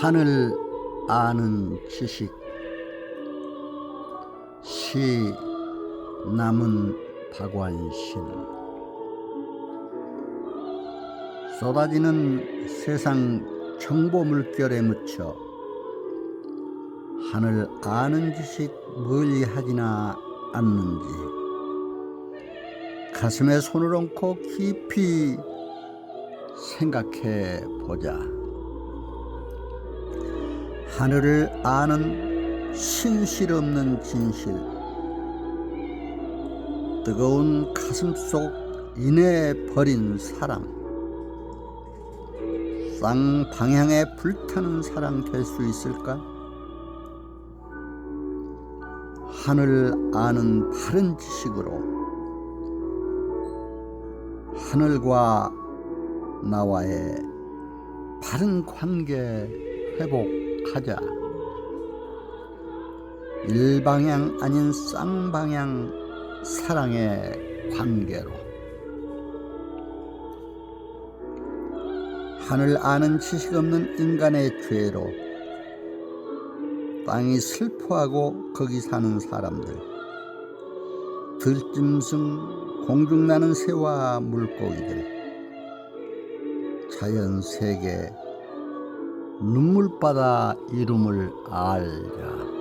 하늘 아는 지식 시 남은 박완신 쏟아지는 세상 정보 물결에 묻혀 하늘 아는 지식 멀리 하지나 않는지 가슴에 손을 얹고 깊이 생각해 보자. 하늘을 아는 신실 없는 진실. 뜨거운 가슴 속 인해 버린 사랑. 쌍방향에 불타는 사랑 될 수 있을까? 하늘 아는 바른 지식으로 하늘과 나와의 바른 관계 회복 하자. 일방향 아닌 쌍방향 사랑의 관계로. 하늘 아는 지식 없는 인간의 죄로 땅이 슬퍼하고 거기 사는 사람들. 들짐승 공중 나는 새와 물고기들. 자연 세계 눈물바다 이름을 알자.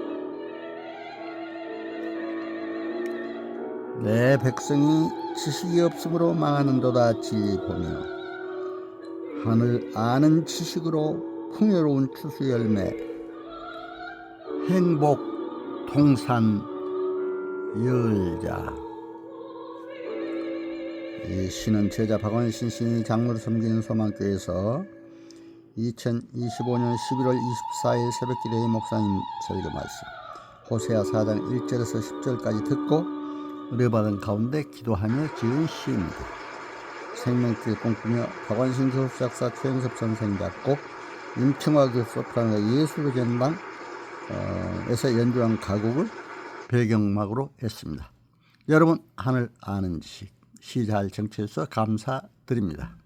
내 백성이 지식이 없으므로 망하는도다 진리 보며 하늘 아는 지식으로 풍요로운 추수 열매 행복 동산 열자. 이 시는 제자 박원신 신이 장로를 섬기는 소망교회에서 2025년 11월 24일 새벽 기도의 목사님 설교 말씀 호세아 4장 1절에서 10절까지 듣고 의뢰받은 가운데 기도하며 지은 시입니다. 생명길 꿈꾸며 박원신 교수 작사 최영섭 선생 작곡 임충화 교수 소프라노 예술의 전당 에서 연주한 가곡을 배경음악으로 했습니다. 여러분 하늘 아는 지식 시잘 정치해서 감사드립니다.